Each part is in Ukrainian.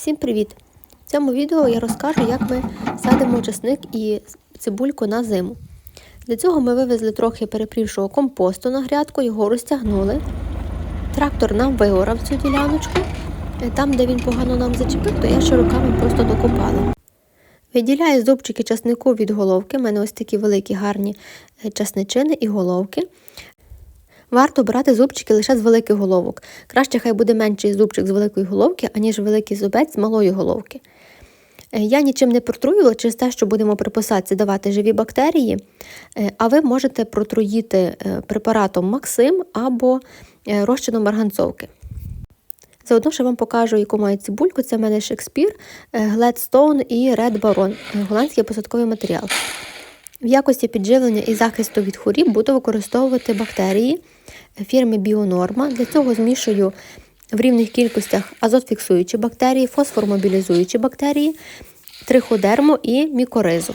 Всім привіт! В цьому відео я розкажу, як ми садимо часник і цибульку на зиму. Для цього ми вивезли трохи перепрівшого компосту на грядку, його розтягнули. Трактор нам вигорав цю діляночку. Е, Там, де він погано нам зачепив, то я ще руками просто докопала. Виділяю зубчики часнику від головки. У мене ось такі великі гарні е, часничини і головки. Варто брати зубчики лише з великих головок. Краще хай буде менший зубчик з великої головки, аніж великий зубець з малої головки. Е, Я нічим не протруювала через те, що будемо при давати живі бактерії, е, а ви можете протруїти е, препаратом Максим або розчином марганцовки. Заодно ще вам покажу, яку маю цибульку. Це в мене Шекспір, Гледстоун і Ред Барон, голландський посадковий матеріал. В якості підживлення і захисту від хворіб буду використовувати бактерії фірми Біонорма. Для цього змішую в рівних кількостях азотфіксуючі бактерії, фосформобілізуючі бактерії, триходерму і мікоризу.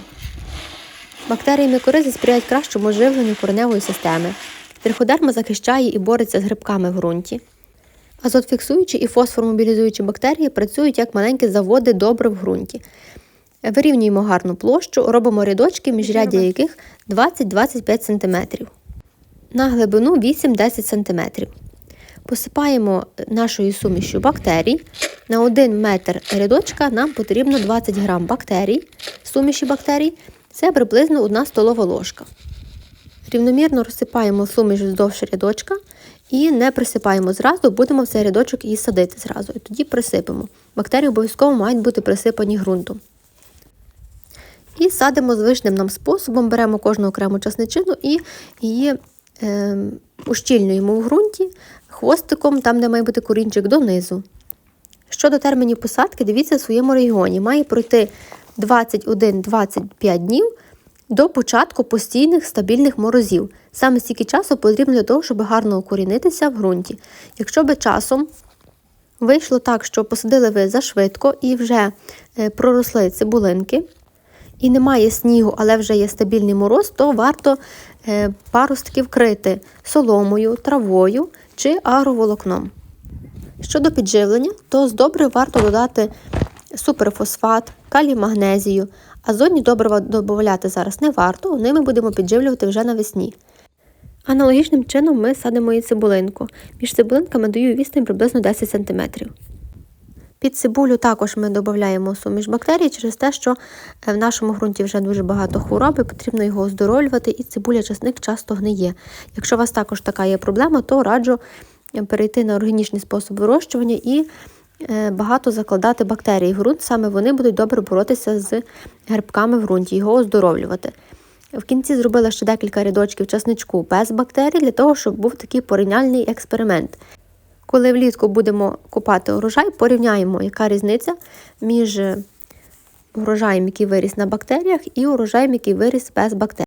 Бактерії мікоризи сприяють кращому живленню кореневої системи. Триходерма захищає і бореться з грибками в ґрунті. Азотфіксуючі і фосформобілізуючі бактерії працюють як маленькі заводи добре в ґрунті. Вирівнюємо гарну площу, робимо рядочки, міжряддя яких 20-25 см. На глибину 8-10 см. Посипаємо нашою сумішю бактерій. На 1 метр рядочка нам потрібно 20 г бактерій, суміші бактерій. Це приблизно 1 столова ложка. Рівномірно розсипаємо суміш вздовж рядочка і не присипаємо зразу, будемо в цей рядочок її садити зразу. І тоді присипемо. Бактерії обов'язково мають бути присипані ґрунтом. І садимо звичним нам способом, беремо кожну окрему часничину і її е, ущільнюємо в ґрунті хвостиком, там, де має бути корінчик, донизу. Щодо термінів посадки, дивіться в своєму регіоні. Має пройти 21-25 днів до початку постійних стабільних морозів. Саме стільки часу потрібно для того, щоб гарно укорінитися в ґрунті. Якщо би часом вийшло так, що посадили ви зашвидко і вже е, проросли цибулинки, і немає снігу, але вже є стабільний мороз, то варто е, паростки вкрити соломою, травою чи агроволокном. Щодо підживлення, то з добрив варто додати суперфосфат, калій магнезію. Азотні добрива додати зараз не варто, ними будемо підживлювати вже навесні. Аналогічним чином ми садимо і цибулинку. Між цибулинками даю відстань приблизно 10 см. Під цибулю також ми додаємо суміш бактерій через те, що в нашому ґрунті вже дуже багато хвороб і потрібно його оздоровлювати, і цибуля часник часто гниє. Якщо у вас також така є проблема, то раджу перейти на органічний спосіб вирощування і багато закладати бактерій в ґрунт, саме вони будуть добре боротися з грибками в ґрунті, його оздоровлювати. В кінці зробила ще декілька рядочків часничку без бактерій, для того, щоб був такий порівняльний експеримент. Коли влітку будемо купати урожай, порівняємо, яка різниця між урожаєм, який виріс на бактеріях, і урожаєм, який виріс без бактерій.